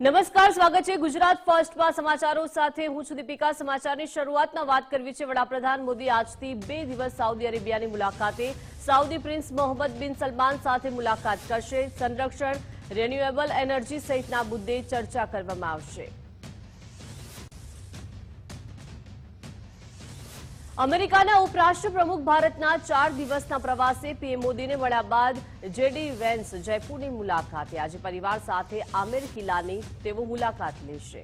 નમસ્કાર, સ્વાગત છે ગુજરાત ફર્સ્ટમાં સમાચારો સાથે હું છું દીપિકા. સમાચારની શરૂઆતમાં વાત કરવી છે વડાપ્રધાન મોદી આજથી બે દિવસ સાઉદી અરેબિયાની મુલાકાતે. સાઉદી પ્રિન્સ મોહમ્મદ બિન સલમાન સાથે મુલાકાત કરશે. સંરક્ષણ રિન્યુએબલ એનર્જી સહિતના મુદ્દે ચર્ચા કરવામાં આવશે. અમેરિકાના ઉપરાષ્ટ્ર પ્રમુખ ભારતના ચાર દિવસના પ્રવાસે પીએમ મોદીને મળ્યા બાદ જેડી વેન્સ જયપુરની મુલાકાતે. આજે પરિવાર સાથે આમેર કિલ્લાની તેઓ મુલાકાત લેશે.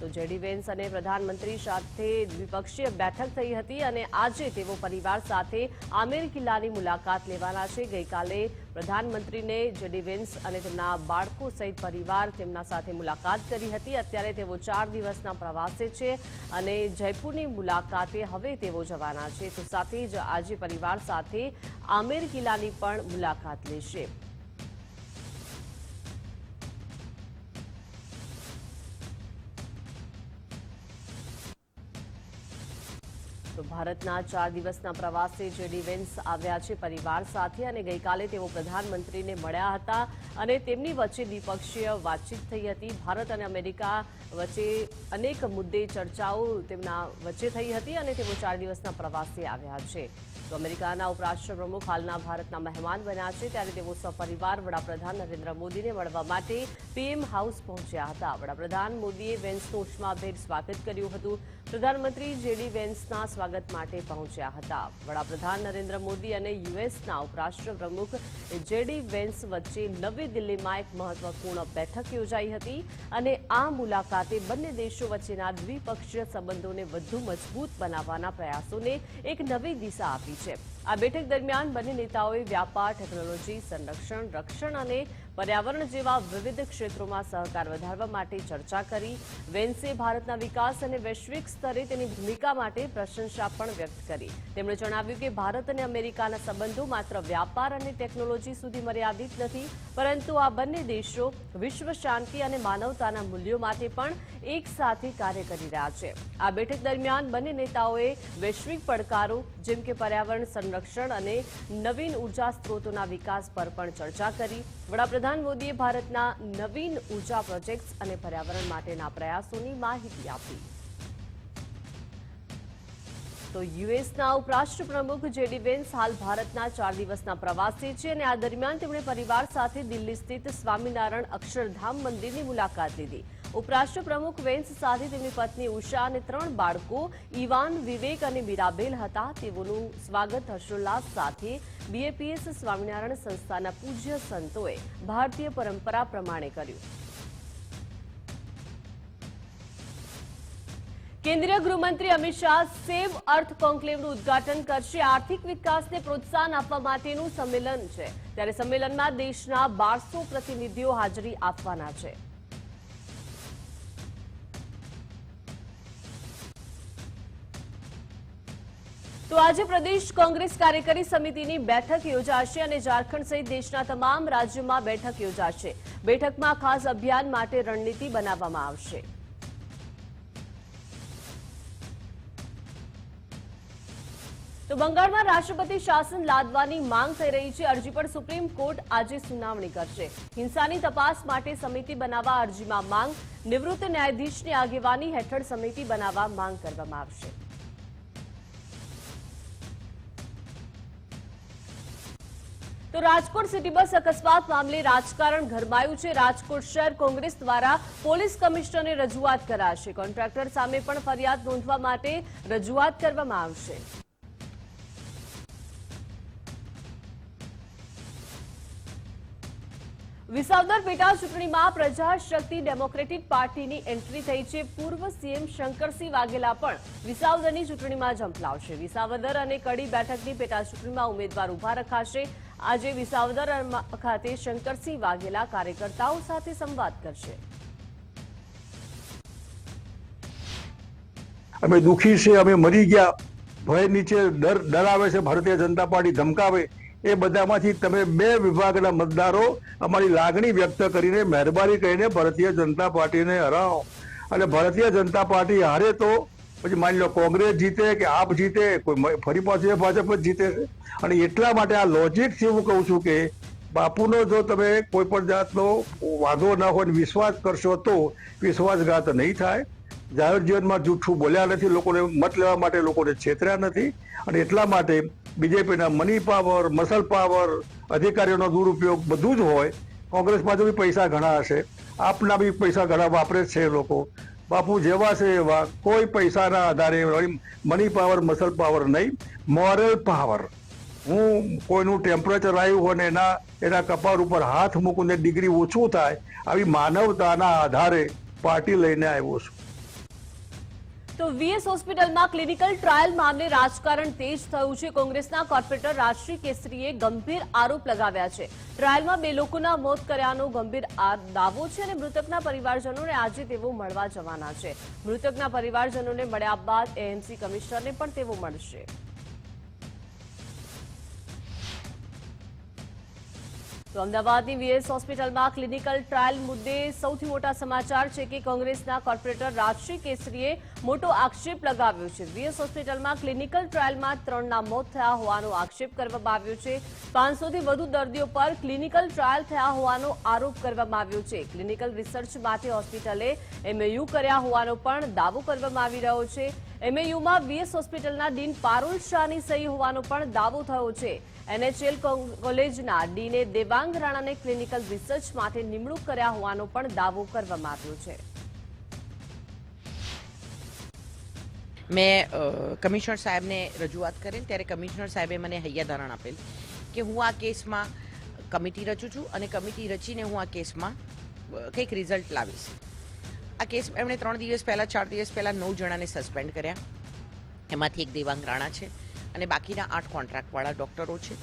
તો જેડી વેન્સ અને પ્રધાનમંત્રી સાથે દ્વિપક્ષીય બેઠક થઈ હતી અને આજે તેઓ પરિવાર સાથે આમેર કિલ્લાની મુલાકાત લેવાના છે. ગઈકાલે પ્રધાનમંત્રીને જેડી વેન્સ અને તેમના બાળકો સહિત પરિવાર તેમના સાથે મુલાકાત કરી હતી. અત્યારે તેઓ ચાર દિવસના પ્રવાસે છે અને જયપુરની મુલાકાતે હવે તેઓ જવાના છે. તો સાથે જ આજે પરિવાર સાથે આમેર કિલ્લાની પણ મુલાકાત લેશે. ભારતના ચાર દિવસના પ્રવાસે જેડી વેન્સ આવ્યા છે પરિવાર સાથે અને ગઈકાલે તેઓ પ્રધાનમંત્રીને મળ્યા હતા અને તેમની વચ્ચે દ્વિપક્ષીય વાતચીત થઈ હતી. ભારત અને અમેરિકા વચ્ચે અનેક મુદ્દે ચર્ચાઓ તેમના વચ્ચે થઈ હતી અને તેઓ ચાર દિવસના પ્રવાસે આવ્યા છે. તો અમેરિકાના ઉપરાષ્ટ્ર પ્રમુખ હાલના ભારતના મહેમાન બન્યા છે ત્યારે તેઓ સપરિવાર વડાપ્રધાન નરેન્દ્ર મોદીને મળવા માટે પીએમ હાઉસ પહોંચ્યા હતા. વડાપ્રધાન મોદીએ વેન્સનું ઉષ્માભેર સ્વાગત કર્યું હતું. પ્રધાનમંત્રી જેડી વેન્સના સ્વાગત માટે પહોંચ્યા હતા. વડાપ્રધાન નરેન્દ્ર મોદી અને યુએસના ઉપરાષ્ટ્ર પ્રમુખ જેડી વેન્સ વચ્ચે નવી દિલ્હીમાં એક મહત્વપૂર્ણ બેઠક યોજાઈ હતી અને આ મુલાકાતે બંને દેશો વચ્ચેના દ્વિપક્ષીય સંબંધોને વધુ મજબૂત બનાવવાના પ્રયાસોને એક નવી દિશા આપી છે. આ બેઠક દરમિયાન બંને નેતાઓએ વ્યાપાર, ટેકનોલોજી, સંરક્ષણ, રક્ષણ અને પર્યાવરણ જેવા વિવિધ ક્ષેત્રોમાં સહકાર વધારવા માટે ચર્ચા કરી, વેન્સે ભારતના વિકાસ અને વૈશ્વિક સ્તરે તેની ભૂમિકા માટે પ્રશંસા પણ વ્યક્ત કરી. તેમણે જણાવ્યું કે ભારત અને અમેરિકાના સંબંધો માત્ર વ્યાપાર અને ટેકનોલોજી સુધી મર્યાદિત નથી, પરંતુ આ બંને દેશો વિશ્વ શાંતિ અને માનવતાના મૂલ્યો માટે પણ એક સાથે કાર્ય કરી રહ્યા છે. આ બેઠક દરમિયાન બંને નેતાઓએ વૈશ્વિક પડકારો, જેમ કે પર્યાવરણ સંરક્ષણ અને નવીન ઊર્જા સ્ત્રોતોના વિકાસ પર પણ ચર્ચા કરી. વડાપ્રધાન મોદીએ ભારતના નવીન ઊર્જા પ્રોજેક્ટ્સ અને પર્યાવરણ માટેના પ્રયાસોની માહિતી આપી. તો યુએસના ઉપરાષ્ટ્ર પ્રમુખ જેડી વેન્સ હાલ ભારતના ચાર દિવસના પ્રવાસે છે અને આ દરમિયાન તેમણે પરિવાર સાથે દિલ્હી સ્થિત સ્વામિનારાયણ અક્ષરધામ મંદિરની મુલાકાત લીધી. ઉપરાષ્ટ્ર પ્રમુખ વેન્સ સાથે તેમની પત્ની ઉષા અને ત્રણ બાળકો, ઈવાન, વિવેક અને મીરાબેલ હતા. તેઓનું સ્વાગત હર્ષોલ્લાસ સાથે બીએપીએસ સ્વામિનારાયણ સંસ્થાના પૂજ્ય સંતોએ ભારતીય પરંપરા પ્રમાણે કર્યું. કેન્દ્રીય ગૃહમંત્રી અમિત શાહ સેવ અર્થ કોન્ક્લેવનું ઉદ્ઘાટન કરશે. આર્થિક વિકાસને પ્રોત્સાહન આપવા માટેનું સંમેલન છે. ત્યારે સંમેલનમાં દેશના બારસો પ્રતિનિધિઓ હાજરી આપવાના છે. તો આજે પ્રદેશ કોંગ્રેસ કાર્યકારી સમિતિની બેઠક યોજાશે અને ઝારખંડ સહિત દેશના તમામ રાજ્યોમાં બેઠક યોજાશે. બેઠકમાં ખાસ અભિયાન માટે રણનીતિ બનાવવામાં આવશે. તો બંગાળમાં રાષ્ટ્રપતિ શાસન લાદવાની માંગ થઈ રહી છે. અરજી પર સુપ્રીમ કોર્ટ આજે સુનાવણી કરશે. હિંસાની તપાસ માટે સમિતિ બનાવવા અરજીમાં માંગ. નિવૃત્ત ન્યાયાધીશની આગેવાની હેઠળ સમિતિ બનાવવા માંગ કરવામાં આવશે. તો રાજકોટ સિટી બસ અકસ્માત મામલે રાજકારણ ગરમાયું છે. રાજકોટ શહેર કોંગ્રેસ દ્વારા પોલીસ કમિશનરને રજૂઆત કરાશે. કોન્ટ્રાક્ટર સામે પણ ફરિયાદ નોંધવા માટે રજૂઆત કરવામાં આવશે. વિસાવદર પેટા ચૂંટણીમાં પ્રજાશક્તિ ડેમોક્રેટિક પાર્ટીની એન્ટ્રી થઈ છે. પૂર્વ સીએમ શંકરસિંહ વાઘેલા પણ વિસાવદરની ચૂંટણીમાં ઝંપલાવશે વિસાવદર અને કડી બેઠકની પેટા ચૂંટણીમાં ઉમેદવાર ઊભા રખાશે. આજે વિસાવદર ખાતે શંકરસિંહ વાઘેલા કાર્યકર્તાઓ સાથે સંવાદ કરશે. અમે દુઃખી છે અમે મરી ગયા. ભય નીચે ડર ડરાવે છે, ભારતીય જનતા પાર્ટી ધમકાવે. એ બધામાંથી તમે બે વિભાગના મતદારો અમારી લાગણી વ્યક્ત કરીને મહેરબાની કરીને ભારતીય જનતા પાર્ટીને હરાવો. અને ભારતીય જનતા પાર્ટી હારે તો પછી માની લો કોંગ્રેસ જીતે કે આપ જીતે, કોઈ ફરી પાછું ભાજપ જ જીતે. છે અને એટલા માટે આ લોજિકથી હું કહું છું કે બાપુનો જો તમે કોઈ પણ જાતનો વાંધો ના હોય વિશ્વાસ કરશો તો વિશ્વાસઘાત નહીં થાય. જાહેર જીવનમાં જૂઠું બોલ્યા નથી, લોકોને મત લેવા માટે લોકોને છેતર્યા નથી. અને એટલા માટે બીજેપીના મની પાવર મસલ પાવર અધિકારીઓનો દુરુપયોગ બધું જ હોય. કોંગ્રેસ પાસે બી પૈસા ઘણા હશે. આપના બી પૈસા ઘણા વાપરે જ છે લોકો. બાપુ જેવા છે એવા, કોઈ પૈસાના આધારે મની પાવર મસલ પાવર નહીં મોરલ પાવર હું કોઈનું ટેમ્પરેચર આવ્યું હોય ને એના એના કપાળ ઉપર હાથ મૂકું ને ડિગ્રી ઓછું થાય, આવી માનવતાના આધારે પાર્ટી લઈને આવ્યો છું. તો વીએસ હોસ્પિટલમાં ક્લિનિકલ ટ્રાયલ મામલે રાજકારણ તેજ થયું છે. કોંગ્રેસના કોર્પોરેટર રાજશ્રી કેસરીએ ગંભીર આરોપ લગાવ્યા છે. ટ્રાયલમાં બે લોકોના મોત કર્યાનો ગંભીર દાવો છે અને મૃતકના પરિવારજનોને આજે તેઓ મળવા જવાના છે. મૃતકના પરિવારજનોને મળ્યા બાદ એએમસી કમિશનરને પણ તેઓ મળશે. તો અમદાવાદની વીએસ હોસ્પિટલમાં ક્લિનિકલ ટ્રાયલ મુદ્દે સૌથી મોટા સમાચાર છે કે કોંગ્રેસના કોર્પોરેટર રાજશ્રી કેસરીએ મોટો આક્ષેપ લગાવ્યો છે. વીએસ હોસ્પિટલમાં ક્લિનિકલ ટ્રાયલમાં ત્રણના મોત થયા હોવાનો આક્ષેપ કરવામાં આવ્યો છે. પાંચસોથી વધુ દર્દીઓ પર ક્લિનિકલ ટ્રાયલ થયા હોવાનો આરોપ કરવામાં આવ્યો છે. ક્લિનિકલ રિસર્ચ માટે હોસ્પિટલે એમએયુ કર્યા હોવાનો પણ દાવો કરવામાં આવી રહ્યો છે. એમએયુમાં વીએસ હોસ્પિટલના ડીન પારુલ શાહની સહી હોવાનો પણ દાવો થયો છે. એનએચએલ કોલેજના ડીને દેવાંગ રાણાને ક્લિનિકલ રિસર્ચ માટે નિમણૂક કર્યા હોવાનો પણ દાવો કરવામાં આવ્યો છે. મેં કમિશનર સાહેબને રજૂઆત કરેલ, ત્યારે કમિશનર સાહેબે મને હૈયાધારણ આપેલ કે હું આ કેસમાં કમિટી રચું છું અને કમિટી રચીને હું આ કેસમાં કંઈક રિઝલ્ટ લાવીશ. આ કેસ એમણે ત્રણ દિવસ પહેલાં, ચાર દિવસ પહેલાં નવ જણાને સસ્પેન્ડ કર્યા. એમાંથી એક દેવાંગ રાણા છે. અને બાકીના આઠ કોન્ટ્રાક્ટવાળા ડૉક્ટરો છે.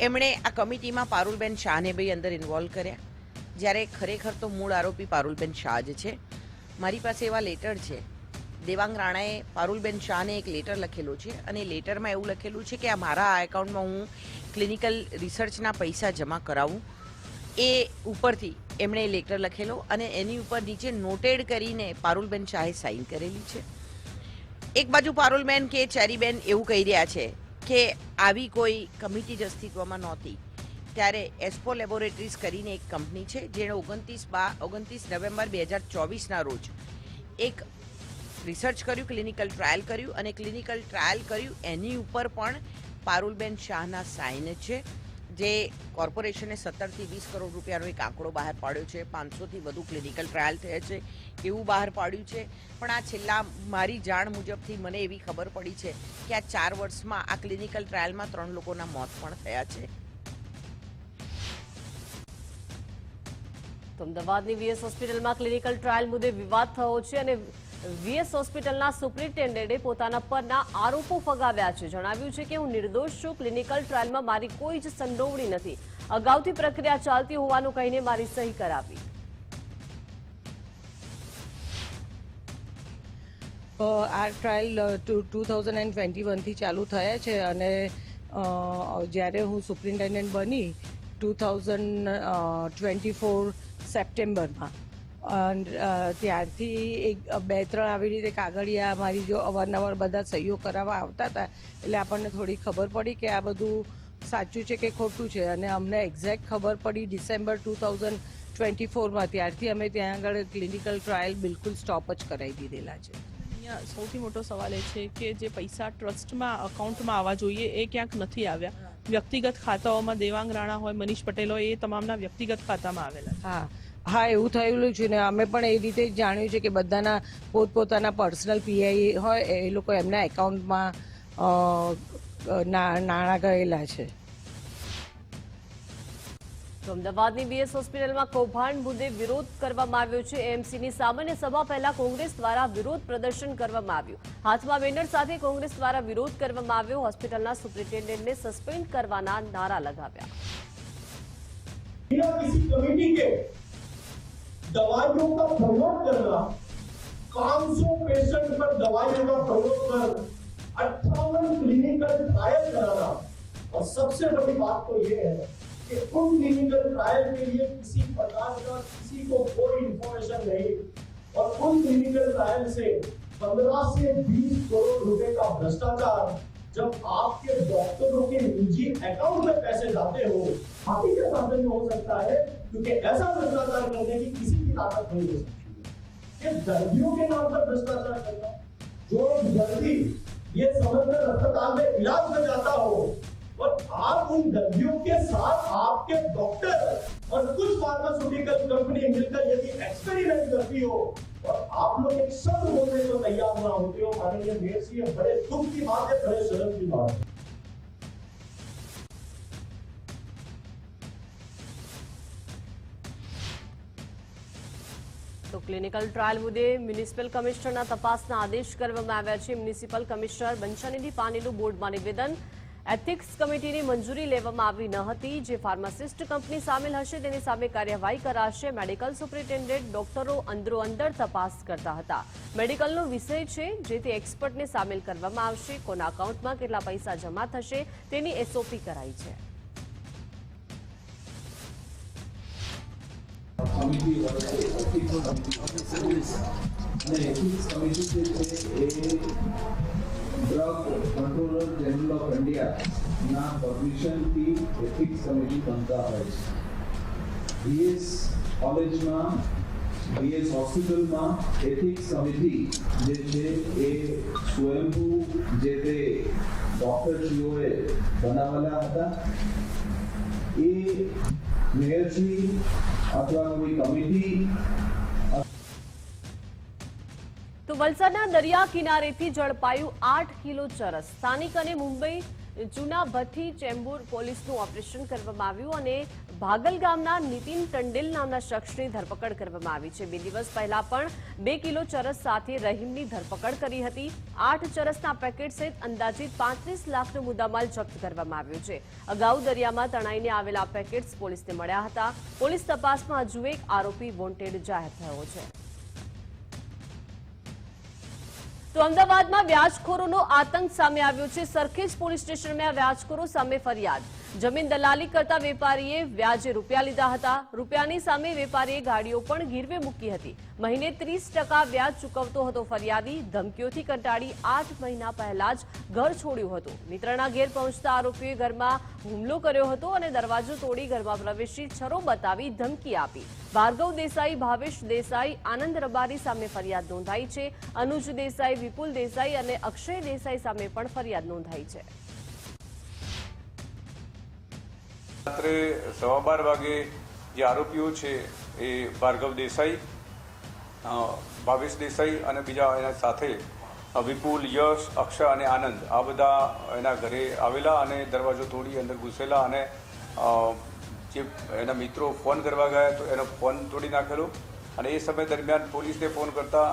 એમણે આ કમિટીમાં પારુલબેન શાહને ભાઈ અંદર ઇન્વોલ્વ કર્યા. જ્યારે ખરેખર તો મૂળ આરોપી પારુલબેન શાહ જ છે. મારી પાસે એવા લેટર છે. દેવાંગ રાણાએ પારુલબેન શાહને એક લેટર લખેલો છે અને લેટરમાં એવું લખેલું છે કે આ મારા આ એકાઉન્ટમાં હું ક્લિનિકલ રિસર્ચના પૈસા જમા કરાવું. એ ઉપરથી એમણે લેટર લખેલો અને એની ઉપર નીચે નોટેડ કરીને પારુલબેન શાહે સાઇન કરેલી છે. એક બાજુ પારુલબેન કે ચેરીબેન એવું કહી રહ્યા છે કે આવી કોઈ કમિટી જ અસ્તિત્વમાં નહોતી. ત્યારે એસ્પો લેબોરેટરીઝ કરીને એક કંપની છે, જેણે ઓગણત્રીસ બા, ઓગણત્રીસ નવેમ્બર બે હજાર ચોવીસના રોજ એક રિસર્ચ કર્યું, ક્લિનિકલ ટ્રાયલ કર્યું અને ક્લિનિકલ ટ્રાયલ કર્યું. એની ઉપર પણ પારુલબેન શાહના સાઇન છે. જે કોર્પોરેશને સત્તરથી વીસ કરોડ રૂપિયાનો એક આંકડો બહાર પાડ્યો છે, પાંચસોથી વધુ ક્લિનિકલ ટ્રાયલ થયા છે, એવું બહાર પાડ્યું છે. પણ આ છેલ્લા મારી જાણ મુજબથી મને એવી ખબર પડી છે કે આ ચાર વર્ષમાં આ ક્લિનિકલ ટ્રાયલમાં ત્રણ લોકોના મોત પણ થયા છે. તો અમદાવાદની વીએસ હોસ્પિટલમાં ક્લિનિકલ ટ્રાયલ મુદ્દે વિવાદ થયો છે અને વીએસ હોસ્પિટલના સુપ્રિન્ટેન્ડન્ટે પોતાના પરના આરોપો ફગાવ્યા છે. જણાવ્યું છે કે હું નિર્દોષ છું. ક્લિનિકલ ટ્રાયલમાં મારી કોઈ જ સંડોવણી નથી. અગાઉથી પ્રક્રિયા ચાલતી હોવાનું કહીને મારી સહી કરાવી. આ trial two thousand and twenty વનથી ચાલુ થયા છે અને જ્યારે હું સુપ્રિન્ટેન્ડન્ટ બની ટુ થાઉઝન્ડ ટ્વેન્ટી ફોર સપ્ટેમ્બરમાં. ત્યારથી એક બે ત્રણ આવી રીતે કાગળિયા મારી જો અવારનવાર બધા સહીઓ કરાવવા આવતા હતા એટલે આપણને થોડી ખબર પડી કે આ બધું સાચું છે કે ખોટું છે. અને અમને એક્ઝેક્ટ ખબર પડી ડિસેમ્બર ટુ થાઉઝન્ડ ટ્વેન્ટી ફોરમાં. ત્યારથી અમે ત્યાં આગળ ક્લિનિકલ ટ્રાયલ બિલકુલ સ્ટોપ જ કરાવી દીધેલા છે. અહીંયા સૌથી મોટો સવાલ એ છે કે જે પૈસા ટ્રસ્ટમાં અકાઉન્ટમાં આવવા જોઈએ એ ક્યાંક નથી આવ્યા. વ્યક્તિગત ખાતાઓમાં દેવાંગ રાણા હોય મનીષ પટેલ હોય એ તમામના વ્યક્તિગત ખાતામાં આવેલા હા. હા એવું થયેલું છે ને. અમે પણ એ રીતે જાણ્યું છે કે બધાના પોતપોતાના પર્સનલ પીઆઈ હોય એ લોકો એમના એકાઉન્ટમાં નાણાં ગયેલા છે. અમદાવાદની બીએસ હોસ્પિટલમાં કૌભાંડ મુદ્દે વિરોધ કરવામાં આવ્યો છે. એમસીની સામાન્ય સભા પહેલા કોંગ્રેસ દ્વારા વિરોધ પ્રદર્શન કરવામાં આવ્યું. હાથમાં બેનર સાથે કોંગ્રેસ દ્વારા વિરોધ કરવામાં આવ્યો. હોસ્પિટલના સુપ્રિન્ટેન્ડન્ટને સસ્પેન્ડ કરવાના નારા લગાવ્યા. दवाइयों का प्रमोट करना। 500 पेशेंट पर दवाइयों का प्रमोट कर, अट्ठावन क्लिनिकल ट्रायल कराना। और सबसे बड़ी बात तो यह है कि उन क्लिनिकल ट्रायल के लिए किसी प्रकार का किसी को कोई इंफॉर्मेशन नहीं। और उन क्लिनिकल ट्रायल से 15 से 20 करोड़ रुपए का भ्रष्टाचार जब आपके डॉक्टरों के निजी अकाउंट में पैसे जाते हो आप ही के में हो सकता है? क्योंकि ऐसा भ्रष्टाचार करने की किसी की ताकत नहीं हो सकती है। दर्दियों के नाम पर भ्रष्टाचार करना। जो दर्दी ये समझकर अस्पताल में इलाज में जाता हो, और आप उन दर्दियों के साथ आपके डॉक्टर और कुछ फार्मास्यूटिकल कंपनी मिलकर यदि एक्सपेरिमेंट करती हो और आप लोग एक शब्द बोलने को तैयार ना होते हो माननीय मेयर जी ये बड़े दुख की बात है बड़े शर्म की बात है તો ક્લિનિકલ ટ્રાયલ મુદ્દે મ્યુનિસિપલ કમિશનરના તપાસના આદેશ કરવામાં આવ્યા છે મ્યુનિસિપલ કમિશનર બંછાનિધિ પાનીનું બોર્ડમાં નિવેદન એથિક્સ કમિટીની મંજૂરી લેવામાં આવી ન હતી, જે ફાર્માસિસ્ટ કંપની સામેલ હશે, તેની સામે કાર્યવાહી કરાશે. મેડિકલ સુપ્રિન્ટેન્ડન્ટ ડોક્ટરો અંદરો અંદર તપાસ કરતા હતા. મેડિકલનો વિષય છે જેથી એક્સપર્ટને સામેલ કરવામાં આવશે. કોના અકાઉન્ટમાં કેટલા પૈસા જમા થશે, તેની એસઓપી કરાઈ છે. અને એથિક્સ કમિટી છે, એ ડ્રગ કંટ્રોલર જનરલ ઓફ ઇન્ડિયાના પરમિશનથી એથિક્સ કમિટી બનતા હોય છે બીએસ કોલેજમાં બીએસ હોસ્પિટલમાં એથિક્સ સમિતિ જે છે એ સ્વયંભૂ જે તે ડોક્ટરશ્રીઓએ બનાવેલા હતા એ મેયરશ્રી અથવા કોઈ કમિટી તો વલસાડના દરિયા કિનારેથી ઝડપાયું આઠ કિલો ચરસ. સ્થાનિક અને મુંબઈ જૂના ભઠ્ઠી ચેમ્બુર પોલીસનું ઓપરેશન કરવામાં આવ્યું અને ભાગલ ગામના નીતિન ટંડેલ નામના શખ્સની ધરપકડ કરવામાં આવી છે. બે દિવસ પહેલા પણ બે કિલો ચરસ સાથે રહીમની ધરપકડ કરી હતી. આઠ ચરસના પેકેટ સહિત અંદાજિત પાંત્રીસ લાખનો મુદ્દામાલ જપ્ત કરવામાં આવ્યો છે. અગાઉ દરિયામાં તણાઈને આવેલા પેકેટ્સ પોલીસને મળ્યા હતા. પોલીસ તપાસમાં હજુ એક આરોપી વોન્ટેડ જાહેર થયો છે. તો અમદાવાદમાં વ્યાજખોરોનો આતંક સામે આવ્યો છે. સરખેજ પોલીસ સ્ટેશનમાં વ્યાજખોરો સામે ફરિયાદ. જમીન દલાલી કરતા વેપારીએ વ્યાજે રૂપિયા લીધા હતા. રૂપિયાની સામે વેપારીએ ગાડીઓ પણ ગીરવે મૂકી હતી. મહિને ત્રીસ વ્યાજ ચૂકવતો હતો ફરિયાદી. ધમકીઓથી કંટાળી આઠ મહિના પહેલા જ ઘર છોડ્યું હતું. મિત્રના ઘેર પહોંચતા આરોપીએ ઘરમાં હુમલો કર્યો હતો અને દરવાજો તોડી ઘરમાં પ્રવેશી છરો બતાવી ધમકી આપી. ભાર્ગવ દેસાઈ, ભાવેશ દેસાઈ, આનંદ રબારી સામે ફરિયાદ નોંધાઈ છે. અનુજ દેસાઈ, વિપુલ દેસાઈ અને અક્ષય દેસાઈ સામે પણ ફરિયાદ નોંધાઈ છે. રાત્રે સવા બાર વાગે જે આરોપીઓ છે એ ભાર્ગવ દેસાઈ ભાવેશ દેસાઈ અને બીજા એના સાથે વિપુલ યશ, અક્ષય અને આનંદ આ બધા એના ઘરે આવેલા અને દરવાજો તોડી અંદર ઘૂસેલા અને જે એના મિત્રો ફોન કરવા ગયા તો એનો ફોન તોડી નાખેલો અને એ સમય દરમિયાન પોલીસને ફોન કરતા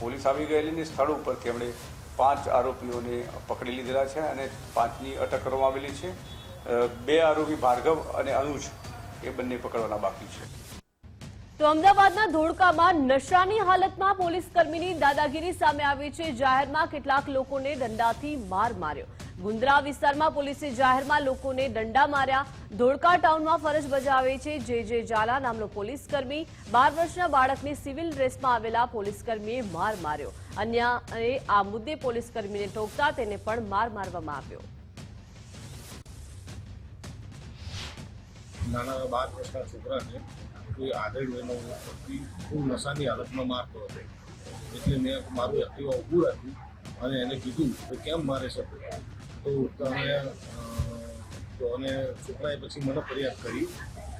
પોલીસ આવી ગયેલી સ્થળ ઉપરથી એમણે પાંચ આરોપીઓને પકડી લીધેલા છે અને પાંચની અટક કરવામાં આવેલી છે. બે આરોપી ભાર્ગવ અને અનુજ એ બંને પકડવાના બાકી છે. તો અમદાવાદના ધોળકામાં નશાની હાલતમાં પોલીસ કર્મીની દાદાગીરી સામે આવી છે. જાહેરમાં કેટલાક લોકોને દંડાથી માર માર્યો. ગુંદરા વિસ્તારમાં પોલીસે જાહેરમાં લોકોને દંડા માર્યા. ધોળકા ટાઉનમાં ફરજ બજાવે છે. જે જે ઝાલા નામનો પોલીસ કર્મી, બાર વર્ષના બાળકની સિવિલ ડ્રેસમાં આવેલા પોલીસ કર્મીએ માર માર્યો. અન્ય આ મુદ્દે પોલીસ કર્મીને ટોકતા તેને પણ માર મારવામાં આવ્યો. નાના બાર વર્ષના છોકરાને કોઈ આધેડ વયનો વ્યક્તિ ખૂબ નશાની હાલતમાં મારતો હતો. એટલે મેં મારું એક્ટિવા ઊભું રાખ્યું અને એને કીધું કે કેમ મારે છે તો? તમે તો અને છોકરાએ પછી મને ફરિયાદ કરી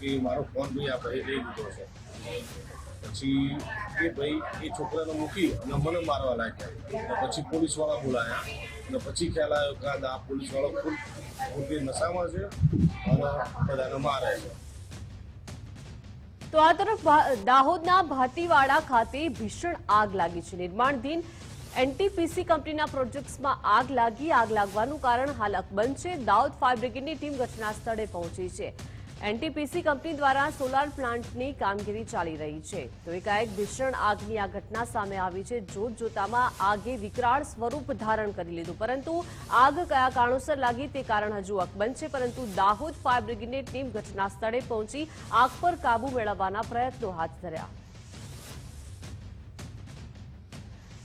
કે મારો ફોન ભાઈ આ ભાઈ લઈ લીધો છે. પછી એ ભાઈ, એ છોકરાને મૂકી અને મને મારવા લાગ્યા. પછી પોલીસવાળા બોલાયા અને પછી ખ્યાલ આવ્યો કે આ પોલીસવાળો ફૂલ તો આ તરફ દાહોદના ભાતીવાડા ખાતે ભીષણ આગ લાગી છે. નિર્માણધીન એનટીપીસી કંપનીના પ્રોજેક્ટ્સમાં આગ લાગી, આગ લાગવાનું કારણ હાલ અકબંધ છે. દાહોદ ફાયર બ્રિગેડની ટીમ ઘટના સ્થળે પહોંચી છે. એનટીપીસી કંપની દ્વારા સોલાર પ્લાન્ટની કામગીરી ચાલી રહી છે. તો એકાએક ભીષણ આગની આ ઘટના સામે આવી છે. જોત જોતામાં આગે વિકરાળ સ્વરૂપ ધારણ કરી લીધું. પરંતુ આગ કયા કારણોસર લાગી તે કારણ હજુ અકબંધ છે. પરંતુ દાહોદ ફાયર બ્રિગેડની ટીમ ઘટના સ્થળે પહોંચી આગ પર કાબુ મેળવવાના પ્રયત્નો હાથ ધર્યા.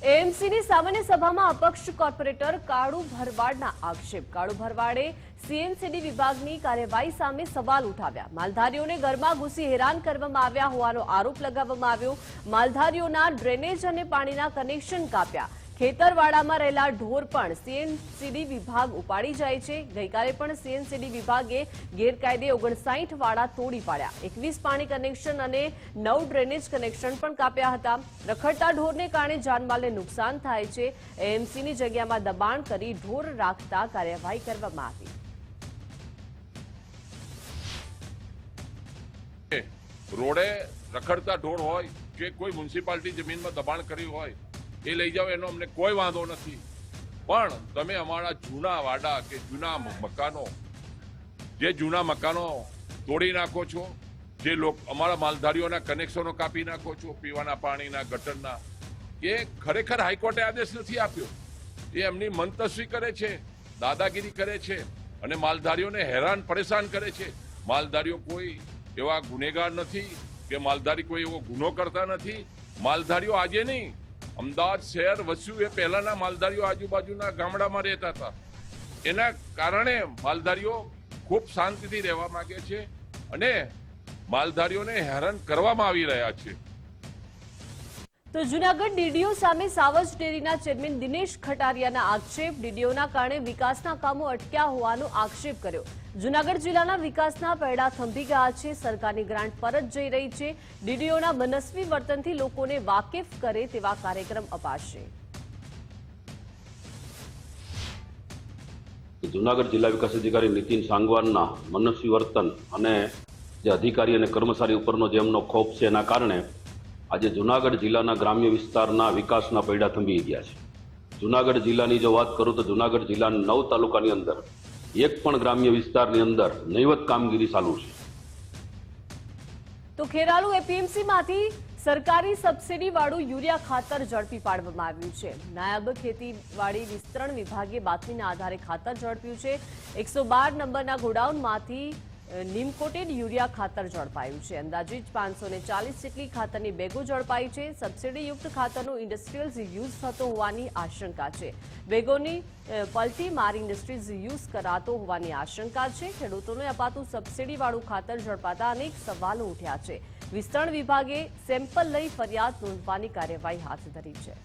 એએમસીની સામાન્ય સભામાં અપક્ષ કોર્પોરેટર કાળુ ભરવાડના આક્ષેપ. કાળુ ભરવાડે સીએનસીડી વિભાગની કાર્યવાહી સામે સવાલ ઉઠાવ્યા. માલધારીઓને ઘરમાં ઘૂસી હેરાન કરવામાં આવ્યા હોવાનો આરોપ લગાવવામાં આવ્યો. માલધારીઓના ડ્રેનેજ અને પાણીના કનેક્શન કાપ્યા. ખેતરવાડામાં રહેલા ઢોર પણ સીએનસીડી વિભાગ ઉપાડી જાય છે. ગઈકાલે પણ સીએનસીડી વિભાગે ગેરકાયદે ઓગણસાઠ વાડા તોડી પાડ્યા. એકવીસ પાણી કનેક્શન અને નવ ડ્રેનેજ કનેક્શન પણ કાપ્યા હતા. રખડતા ઢોરને કારણે જાનમાલને નુકસાન થાય છે. એએમસીની જગ્યામાં દબાણ કરી ઢોર રાખતા કાર્યવાહી કરવામાં આવી. રોડે રખડતા ઢોર હોય કે કોઈ મ્યુનિસિપાલિટી જમીનમાં દબાણ કર્યું હોય એ લઈ જાઓ, એનો અમને કોઈ વાંધો નથી. પણ તમે અમારા જૂના વાડા કે જૂના મકાનો, જે જૂના મકાનો તોડી નાખો છો, જે લોક, અમારા માલધારીઓના કનેક્શનો કાપી નાખો છો, પીવાના પાણીના, ગટરના, એ ખરેખર હાઈકોર્ટે આદેશ નથી આપ્યો. એ એમની મંતસ્વી કરે છે, દાદાગીરી કરે છે, અને માલધારીઓને હેરાન, પરેશાન કરે છે. માલધારીઓ કોઈ એવા ગુનેગાર નથી કે માલધારી કોઈ એવો ગુનો કરતા નથી. માલધારીઓ આજે નહીં અમદાવાદ શહેર વસ્યું એ પહેલાના માલધારીઓ આજુબાજુના ગામડામાં રહેતા હતા. એના કારણે માલધારીઓ ખૂબ શાંતિથી રહેવા માગે છે અને માલધારીઓને હેરાન કરવામાં આવી રહ્યા છે. તો જૂનાગઢ ડીડીઓ સામે સાવજ ડેરીના ચેરમેન દિનેશ ખટારિયાના આક્ષેપ. ડીડીઓના કારણે વિકાસના કામો અટક્યા હોવાનો આક્ષેપ કર્યો. જૂનાગઢ જિલ્લાના વિકાસના પૈડા થંભી ગયા છે, સરકારની ગ્રાન્ટ પરત જઈ રહી છે. ડીડીઓના મનસ્વી વર્તનથી લોકોને વાકેફ કરે તેવા કાર્યક્રમ અપાશે. જુનાગઢ જિલ્લા વિકાસ અધિકારી નીતિન સાંગવાનના મનસ્વી વર્તન અને જે અધિકારી અને કર્મચારી ઉપરનો જે એમનો ખોફ છે એના કારણે આજે જુનાગઢ જિલ્લાના ગ્રામ્ય વિસ્તારના વિકાસના પૈડા થંભી ગયા છે. જુનાગઢ જિલ્લાની જો વાત કરું તો જુનાગઢ જિલ્લાના નવ તાલુકાની અંદર, એક પણ ગ્રામ્ય વિસ્તારની અંદર નહીવત કામગીરી ચાલુ છે. તો ખેરાલુ એપીએમસીમાંથી સરકારી સબસિડી વાળું યુરિયા ખાતર ઝડપી પાડવામાં આવ્યું છે. નાયબ ખેતીવાડી વિસ્તરણ વિભાગે બાતમીના આધારે ખાતર ઝડપ્યું છે. એકસો બાર નંબરના ગોડાઉનમાંથી નિમકોટેડ યુરિયા ખાતર ઝડપાયું છે. અંદાજિત પાંચસો ચાલીસ જેટલી ખાતરની બેગો ઝડપાઈ છે. સબસિડીયુક્ત ખાતરનો ઇન્ડસ્ટ્રીયલ યુઝ થતો હોવાની આશંકા છે. બેગોની પલટી મારી ઇન્ડસ્ટ્રીઝ યુઝ કરાતો હોવાની આશંકા છે. ખેડૂતોને અપાતું સબસિડીવાળું ખાતર ઝડપાતા અનેક સવાલો ઉઠ્યા છે. વિસ્તરણ વિભાગે સેમ્પલ લઈ ફરિયાદ નોંધવાની કાર્યવાહી હાથ ધરી છે.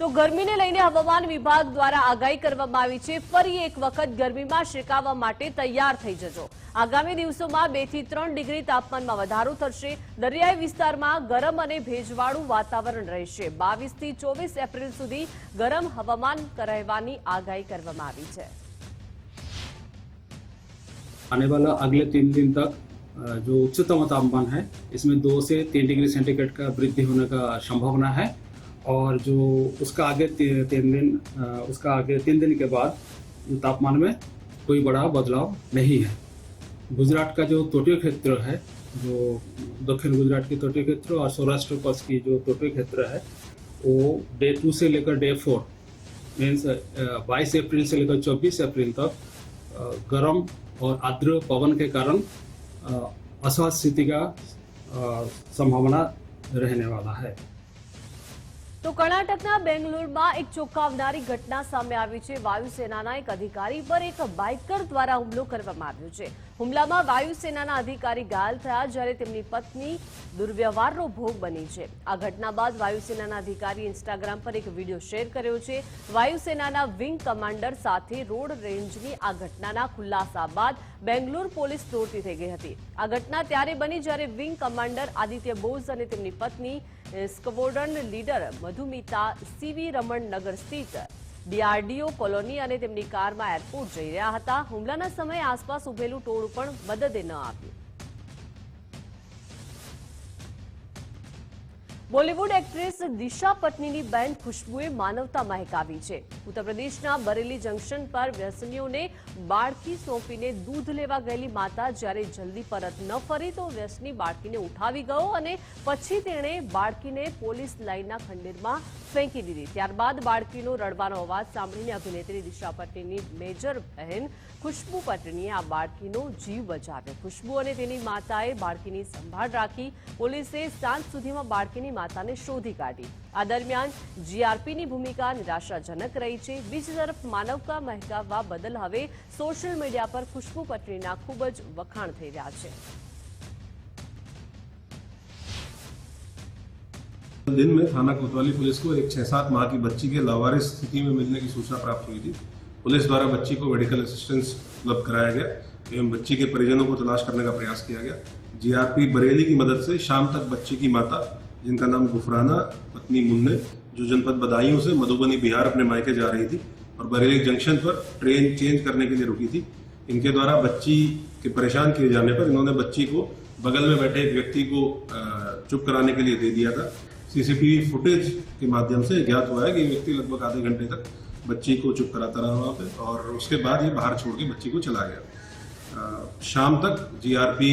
તો ગરમીને લઈને હવામાન વિભાગ દ્વારા આગાહી કરવામાં આવી છે ફરી એક વખત ગરમીમાં શેકાવા માટે તૈયાર થઈ જજો આગામી દિવસોમાં બે થી ત્રણ ડિગ્રી તાપમાનમાં વધારો થશે દરિયાઈ વિસ્તારમાં ગરમ અને ભેજવાળું વાતાવરણ રહેશે બાવીસ થી ચોવીસ એપ્રિલ સુધી ગરમ હવામાન રહેવાની આગાહી કરવામાં આવી છે आने वाला अगले तीन दिन तक अ, जो उच्चतम तापमान है इसमें दो से तीन डिग्री सेंटीग्रेड का वृद्धि होने का संभावना है और जो उसका आगे तीन दिन उसका आगे तीन दिन के बाद तापमान में कोई बड़ा बदलाव नहीं है। गुजरात का जो तटीय क्षेत्र है जो दक्षिण गुजरात के तटीय क्षेत्र और सौराष्ट्र पश्चिम की जो तटीय क्षेत्र है वो डे टू से लेकर डे फोर मीन्स बाईस अप्रैल से लेकर चौबीस अप्रैल तक गर्म और आर्द्र पवन के कारण अ, अस्वस्थ स्थिति का संभावना रहने वाला है। તો કર્ણાટકના બેંગ્લોરમાં એક ચોંકાવનારી ઘટના સામે આવી છે. વાયુસેનાના એક અધિકારી પર એક બાઇકર દ્વારા હુમલો કરવામાં આવ્યો છે. હુમલામાં વાયુસેનાના અધિકારી ઘાયલ થયા જ્યારે તેમની પત્ની દુર્વ્યવહારનો ભોગ બની છે. આ ઘટના બાદ વાયુસેનાના અધિકારી ઇન્સ્ટાગ્રામ પર એક વીડિયો શેર કર્યો છે. વાયુસેનાના વિંગ કમાન્ડર સાથે રોડ રેન્જની આ ઘટનાના ખુલાસા બાદ બેંગ્લોર પોલીસ દોડતી થઈ ગઈ હતી. આ ઘટના ત્યારે બની જ્યારે વિંગ કમાન્ડર આદિત્ય બોઝ અને તેમની પત્ની સ્કવોર્ડન લીડર મધુમિતા સીવી રમણ નગર સ્થિત ડીઆરડીઓ, કોલોની અને તેમની કારમાં એરપોર્ટ જઈ રહ્યા હતા. હુમલાના સમયે આસપાસ ઉભેલું ટોળું પણ મદદે ન આવ્યું. બોલિવૂડ એક્ટ્રેસ દિશા પટનીની બેન ખુશ્બુએ માનવતા મહેકાવી છે. ઉત્તર પ્રદેશના બરેલી જંકશન પર વ્યસનીઓને બાળકી સોંપીને દૂધ લેવા ગયેલી માતા જ્યારે જલ્દી પરત ન ફરી તો વ્યસની બાળકીને ઉઠાવી ગયો અને પછી તેણે બાળકીને પોલીસ લાઇનના ખંડેરમાં ફેંકી દીધી. ત્યારબાદ બાળકીનો રડવાનો અવાજ સાંભળીને અભિનેત્રી દિશા પટનીની મેજર બહેન ખુશ્બુ પટનીએ આ બાળકીનો જીવ બચાવ્યો ખુશ્બુ અને તેની માતાએ બાળકીની સંભાળ રાખી પોલીસે સાંજ સુધીમાં બાળકીની માતાને શોધી કાઢી આ દરમિયાન જીઆરપીની ભૂમિકા નિરાશાજનક રહી છે બીજી તરફ માનવતા મહેકાવવા બદલ હવે સોશિયલ મીડિયા પર ખુશ્બુ પટણીના ખૂબ જ વખાણ થઈ રહ્યા છે दिन में थाना कोतवाली पुलिस को एक छह सात माह की बच्ची के लावारिस स्थिति में मिलने की सूचना प्राप्त हुई थी पुलिस द्वारा बच्ची को मेडिकल असिस्टेंस उपलब्ध कराया गया, एवं बच्ची के परिजनों को तलाश करने का प्रयास किया गया। जीआरपी बरेली की मदद से शाम तक बच्ची की माता, जिनका नाम गुफराना, पत्नी मुन्ने, जो जनपद बदायूं से मधुबनी, बिहार अपने मायके जा रही थी और बरेली जंक्शन पर ट्रेन चेंज करने के लिए रुकी थी, इनके द्वारा बच्ची के परेशान किए जाने पर इन्होंने बच्ची को बगल में बैठे एक व्यक्ति को चुप कराने के लिए दे दिया था। सीसीटीवी फुटेज के माध्यम से ज्ञात हुआ है कि व्यक्ति लगभग आधे घंटे तक बच्ची को चुप कराता रहा वहाँ पे और उसके बाद ये बाहर छोड़ के बच्ची को चला गया। शाम तक जीआरपी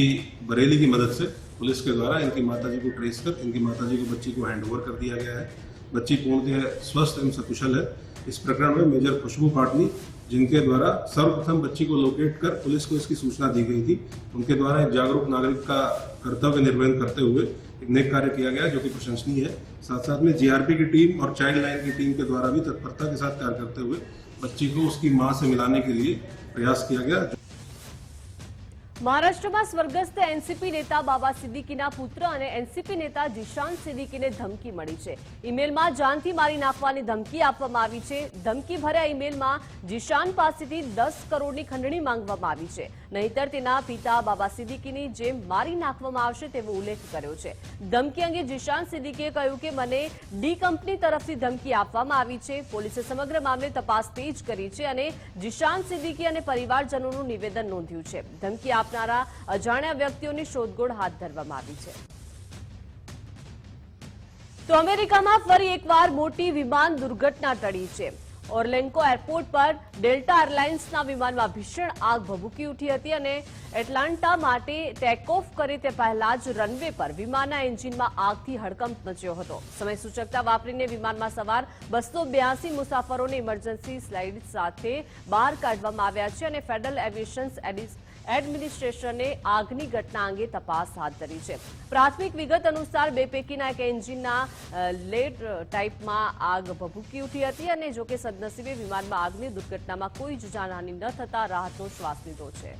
बरेली की मदद से पुलिस के द्वारा इनकी माताजी को ट्रेस कर, इनकी माताजी को बच्ची को हैंड ओवर कर दिया गया है। बच्ची पूर्णतः स्वस्थ एवं सकुशल है। इस प्रकरण में मेजर खुशबू पाटनी, जिनके द्वारा सर्वप्रथम बच्ची को लोकेट कर पुलिस को इसकी सूचना दी गई थी, उनके द्वारा एक जागरूक नागरिक का कर्तव्य निर्वहन करते हुए एक नेक कार्य किया गया जो कि प्रशंसनीय है साथ साथ में जीआरपी की टीम और चाइल्ड लाइन की टीम के द्वारा भी तत्परता के साथ कार्य करते हुए बच्ची को उसकी मां से मिलाने के लिए प्रयास किया गया મહારાષ્ટ્રમાં સ્વર્ગસ્થ એનસીપી નેતા બાબા સિદ્દીકીના પુત્ર અને એનસીપી નેતા જીશાન સિદ્દીકીને ધમકી મળી છે ઈમેલમાં જાનથી મારી નાખવાની ધમકી આપવામાં આવી છે ધમકી ભર્યા ઈમેલમાં જીશાન પાસેથી દસ કરોડની ખંડણી માંગવામાં આવી છે નહીતર તેના પિતા બાબા સિદ્દીકીની જેમ મારી નાખવામાં આવશે તેવો ઉલ્લેખ કર્યો છે. ધમકી અંગે જીશાન સિદ્દીકીએ કહ્યું કે મને ડી કંપની તરફથી ધમકી આપવામાં આવી છે. પોલીસે સમગ્ર મામલે તપાસ તેજ કરી છે અને જીશાન સિદ્દીકી અને પરિવારજનોનું નિવેદન નોંધ્યું છે. ધમકી આપનારા અજાણ્યા વ્યક્તિઓની શોધખોળ હાથ ધરવામાં આવી છે. તો અમેરિકામાં ફરી એકવાર મોટી વિમાન દુર્ઘટના ટળી છે. ઓર્લેન્કો એરપોર્ટ પર ડેલ્ટા એરલાઇન્સના વિમાનમાં ભીષણ આગ ભભૂકી ઉઠી હતી અને એટલાન્ટા માટે ટેક ઓફ કરે તે પહેલા જ રનવે પર વિમાનના એન્જિનમાં આગથી હડકંપ મચ્યો હતો. સમય સૂચકતા વાપરીને વિમાનમાં સવાર બસો બ્યાસી મુસાફરોને ઇમરજન્સી સ્લાઇડ સાથે બહાર કાઢવામાં આવ્યા છે અને ફેડરલ એવિએશન એડમિનિસ્ટ્રેશને આગની ઘટના અંગે તપાસ હાથ ધરી છે. પ્રાથમિક વિગત અનુસાર બે પૈકીના એક એન્જિનના લેટ ટાઈપમાં આગ ભભૂકી ઉઠી હતી અને જોકે સદનસીબે વિમાનમાં આગની દુર્ઘટનામાં કોઈ જ જાનહાની ન થતા રાહતનો શ્વાસ લીધો છે.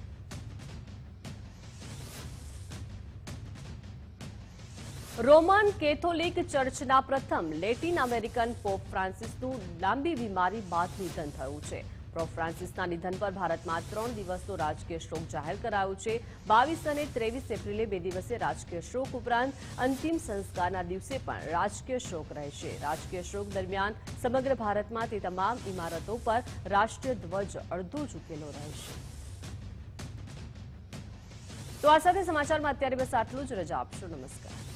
રોમન કેથોલિક ચર્ચના પ્રથમ લેટિન અમેરિકન પોપ ફ્રાન્સિસનું લાંબી બીમારી બાદ નિધન થયું છે. પોપ ફ્રાન્સિસના નિધન પર ભારતમાં ત્રણ દિવસનો રાજકીય શોક જાહેર કરાયો છે. બાવીસ અને ત્રેવીસ એપ્રિલે બે દિવસે રાજકીય શોક ઉપરાંત અંતિમ સંસ્કારના દિવસે પણ રાજકીય શોક રહેશે. રાજકીય શોક દરમિયાન સમગ્ર ભારતમાં તે તમામ ઇમારતો પર રાષ્ટ્રીય ધ્વજ અડધો ઝૂકેલો રહેશે. તો આ સાથે સમાચારમાં અત્યારે બસ આટલું જ. રજા આપશો. નમસ્કાર.